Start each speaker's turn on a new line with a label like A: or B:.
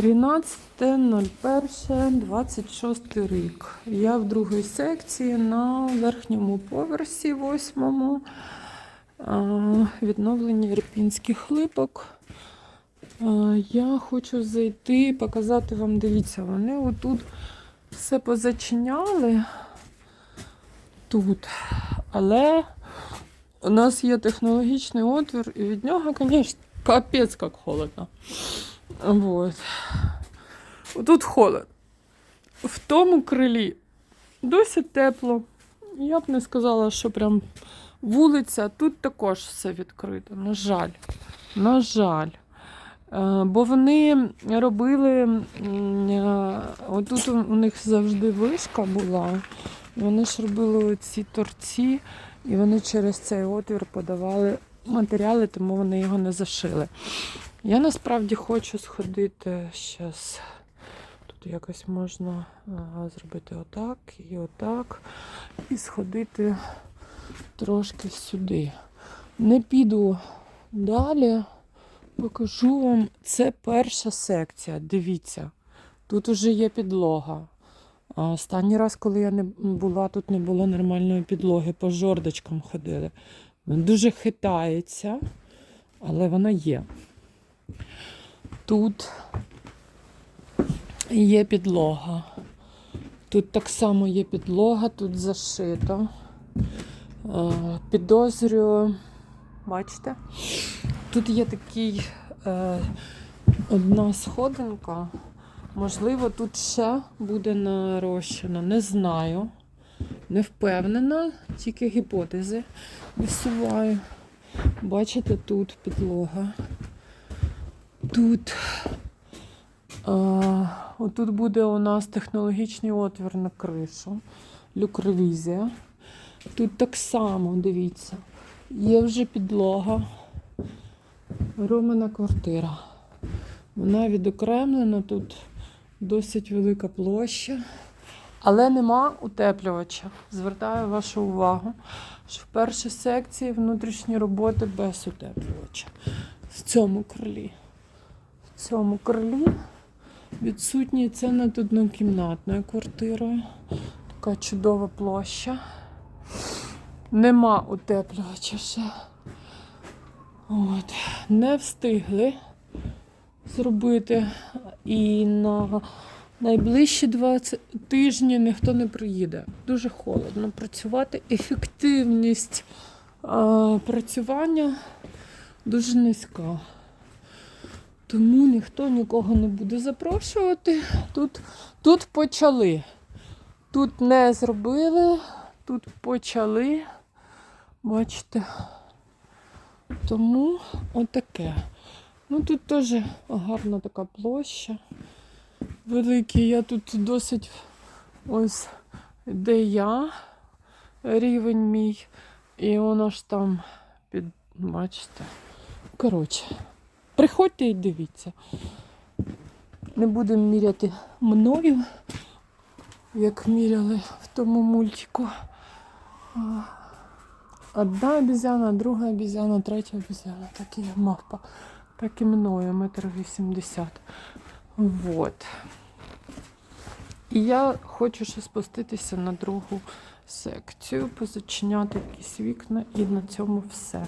A: 13.01.26 рік. Я в другій секції на верхньому поверсі, восьмому. Відновлення ірпінських липок. Я хочу зайти, показати вам, дивіться, вони отут все позачиняли тут. Але у нас є технологічний отвір, і від нього, звісно, капець як холодно. Вот. Тут холод. В тому крилі досить тепло. Я б не сказала, що прям вулиця. Тут також все відкрито. На жаль. На жаль. Е, Бо вони робили, е, отут у них завжди вишка була. Вони ж робили оці торці, і вони через цей отвір подавали матеріали, тому вони його не зашили. Я насправді хочу сходити зараз. Тут якось можна зробити отак і отак. І сходити трошки сюди. Не піду далі. Покажу вам. Це перша секція. Дивіться, тут уже є підлога. Останній раз, коли я не була, тут не було нормальної підлоги, по жордочкам ходили. Дуже хитається, але вона є. Тут є підлога. Тут так само є підлога, тут зашито. Е, Підозрюю, бачите? Тут є такий е, одна сходинка. Можливо, тут ще буде нарощено. Не знаю. Не впевнена, тільки гіпотези висуваю. Бачите, тут підлога. Тут. А, отут буде у нас технологічний отвір на кришу. Люкревізія. Тут так само, дивіться. Є вже підлога. Романа квартира. Вона відокремлена, тут досить велика площа. Але нема утеплювача. Звертаю вашу увагу, що в першій секції внутрішні роботи без утеплювача. В цьому крилі. Цьому крилі відсутній це над однокімнатною квартирою. Така чудова площа. Нема утеплювача ще. От. Не встигли зробити. І на найближчі 20 тижні ніхто не приїде. Дуже холодно працювати. Ефективність а, працювання дуже низька. Тому ніхто нікого не буде запрошувати. Тут, тут почали. Тут не зробили, тут почали. Бачите. Тому отаке. Ну тут теж гарна така площа. Великий. Я тут досить ось де я, рівень мій. І воно ж там під, бачите. Коротше, приходьте і дивіться. Не будемо міряти мною, як міряли в тому мультику. Одна обізяна, друга обізяна, третя обізяна. Так і мавпа. Так і мною, метр вісімдесят. Вот. І я хочу ще спуститися на другу секцію, позачиняти якісь вікна і на цьому все.